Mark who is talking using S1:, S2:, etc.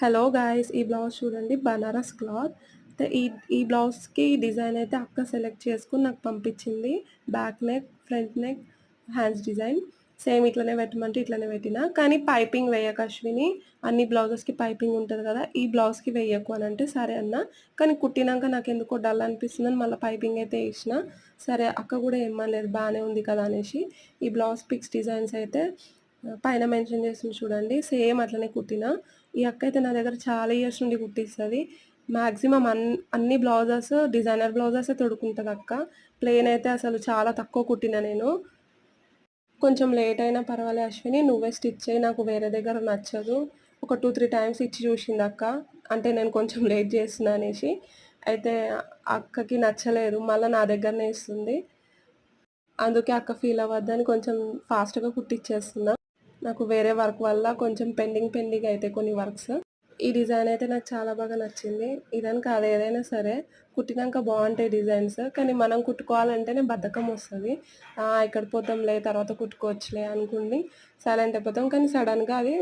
S1: Hello guys ఈ blouse చూడండి. Banaras cloth. అయితే ఈ ఈ బ్లౌజ్కి డిజైన్ అయితే అక్క సెలెక్ట్ చేసుకుని నాకు పంపించింది. Back neck front neck hands design. Same ఇట్లనే పెట్టమంటే ఇట్లనే పెట్టిన. కానీ పైపింగ్ వేయక అశ్విని. అన్ని బ్లౌజెస్కి పైపింగ్ ఉంటుంది కదా. ఈ బ్లౌజ్కి వేయకు అని అంటే సరే అన్న. కానీ కుట్టినాక నాకు ఎందుకో డల్ అనిపిస్తుంది అని మళ్ళీ పైపింగ్ అయితే వేసిన. సరే అక్క కూడా ఏమనలేదు. బాగానే ఉంది కదా అనేసి ఈ బ్లౌజ్ పిక్స్ డిజైన్స్ అయితే పైన మెన్షన్ చేసింది చూడండి. సేమ్ అట్లనే కుట్టిన. ఈ అక్క అయితే నా దగ్గర చాలా ఇయర్స్ నుండి కుట్టిస్తుంది. మ్యాక్సిమం అన్ అన్ని బ్లౌజెస్ డిజైనర్ బ్లౌజెస్ తొడుకుంటుంది అక్క. ప్లెయిన్ అయితే అసలు చాలా తక్కువ కుట్టిన నేను. కొంచెం లేట్ అయినా పర్వాలే అశ్విని నువ్వే స్టిచ్ చేయి నాకు వేరే దగ్గర నచ్చదు. ఒక టూ త్రీ టైమ్స్ ఇచ్చి చూసింది అక్క. అంటే నేను కొంచెం లేట్ చేస్తున్నా అనేసి. అయితే అక్కకి నచ్చలేదు మళ్ళీ నా దగ్గరనే ఇస్తుంది. అందుకే అక్క ఫీల్ అవ్వద్దని కొంచెం ఫాస్ట్గా కుట్టిచ్చేస్తున్నా. నాకు వేరే వర్క్ వల్ల కొంచెం పెండింగ్ పెండింగ్ అయితే కొన్ని వర్క్స్. ఈ డిజైన్ అయితే నాకు చాలా బాగా నచ్చింది. ఇదని కాదు ఏదైనా సరే కుట్టినాక బాగుంటాయి డిజైన్స్. కానీ మనం కుట్టుకోవాలంటేనే బద్ధకం వస్తుంది. ఇక్కడ పోతాంలే తర్వాత కుట్టుకోవచ్చులే అనుకుని సైలెంట్ అయిపోతాం. కానీ సడన్గా అది